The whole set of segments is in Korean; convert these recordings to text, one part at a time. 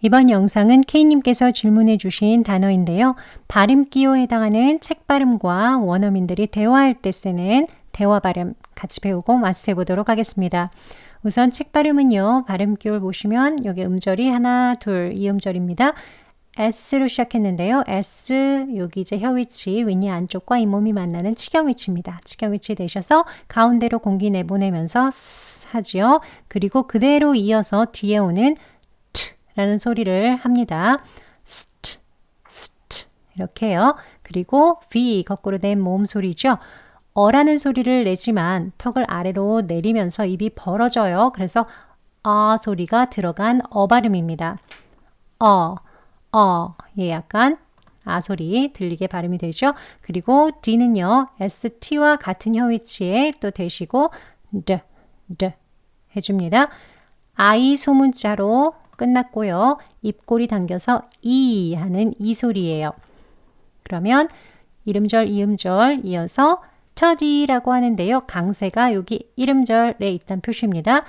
이번 영상은 K님께서 질문해 주신 단어인데요. 발음 기호에 해당하는 책 발음과 원어민들이 대화할 때 쓰는 대화 발음 같이 배우고 마스터해 보도록 하겠습니다. 우선 책 발음은요. 발음 기호를 보시면 여기 음절이 하나, 둘, 이 음절입니다. S로 시작했는데요. S 여기 이제 혀 위치 윗니 안쪽과 잇몸이 만나는 치경 위치입니다. 치경 위치 되셔서 가운데로 공기 내보내면서 스 하지요. 그리고 그대로 이어서 뒤에 오는 라는 소리를 합니다. 스트, 스트 이렇게요. 그리고 V 거꾸로 낸 모음 소리죠. 어라는 소리를 내지만 턱을 아래로 내리면서 입이 벌어져요. 그래서 아 소리가 들어간 어 발음입니다. 어, 어, 예, 약간 아 소리 들리게 발음이 되죠. 그리고 D는요, ST와 같은 혀 위치에 또 대시고 D, D 해줍니다. I 소문자로 끝났고요. 입꼬리 당겨서 이 하는 이 소리예요. 그러면 이름절, 이음절 이어서 study라고 하는데요. 강세가 여기 이름절에 있다는 표시입니다.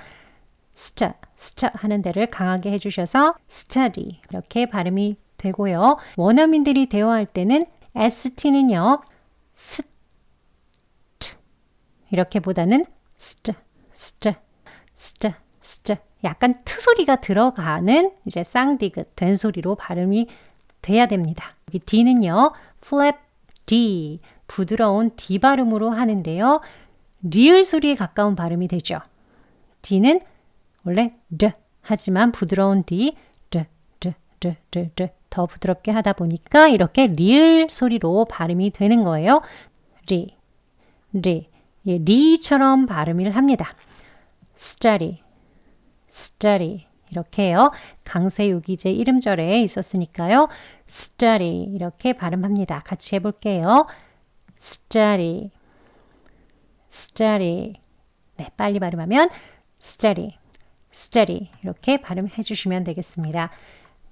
st, st 하는 데를 강하게 해주셔서 study 이렇게 발음이 되고요. 원어민들이 대화할 때는 st는요. st 이렇게 보다는 st, st, st, st 약간 트 소리가 들어가는 이제 쌍디귿 된 소리로 발음이 돼야 됩니다. 여기 D는요. flap D 부드러운 D 발음으로 하는데요. 리을 소리에 가까운 발음이 되죠. D는 원래 D 하지만 부드러운 D D D D D D 더 부드럽게 하다 보니까 이렇게 리을 소리로 발음이 되는 거예요. 리, 리, 예, 리처럼 발음을 합니다. study, study 이렇게 해요. 강세 요기제 이름절에 있었으니까요. study 이렇게 발음합니다. 같이 해볼게요. study, study 네, 빨리 발음하면 study, study 이렇게 발음해 주시면 되겠습니다.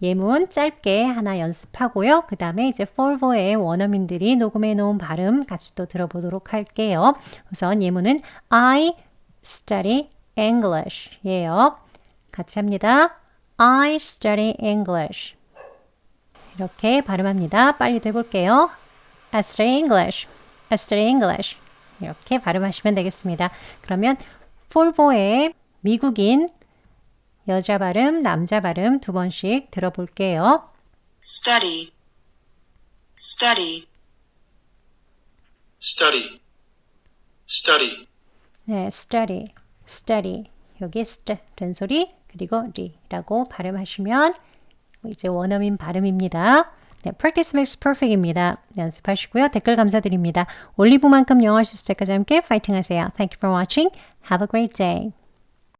예문 짧게 하나 연습하고요. 그 다음에 이제 폴보의 원어민들이 녹음해 놓은 발음 같이 또 들어보도록 할게요. 우선 예문은 I study English 예요. 같이 합니다. I study English. 이렇게 발음합니다. 빨리 해볼게요. I study English. I study English. 이렇게 발음하시면 되겠습니다. 그러면 폴보의 미국인 여자 발음, 남자 발음 두 번씩 들어볼게요. study, study, study, study, 네, study, study. 여기 st 된 소리 그리고 리라고 발음하시면 이제 원어민 발음입니다. 네, practice makes perfect입니다. 연습하시고요. 댓글 감사드립니다. 올리브만큼 영어 할 수 있을 때까지 함께 파이팅 하세요. Thank you for watching. Have a great day.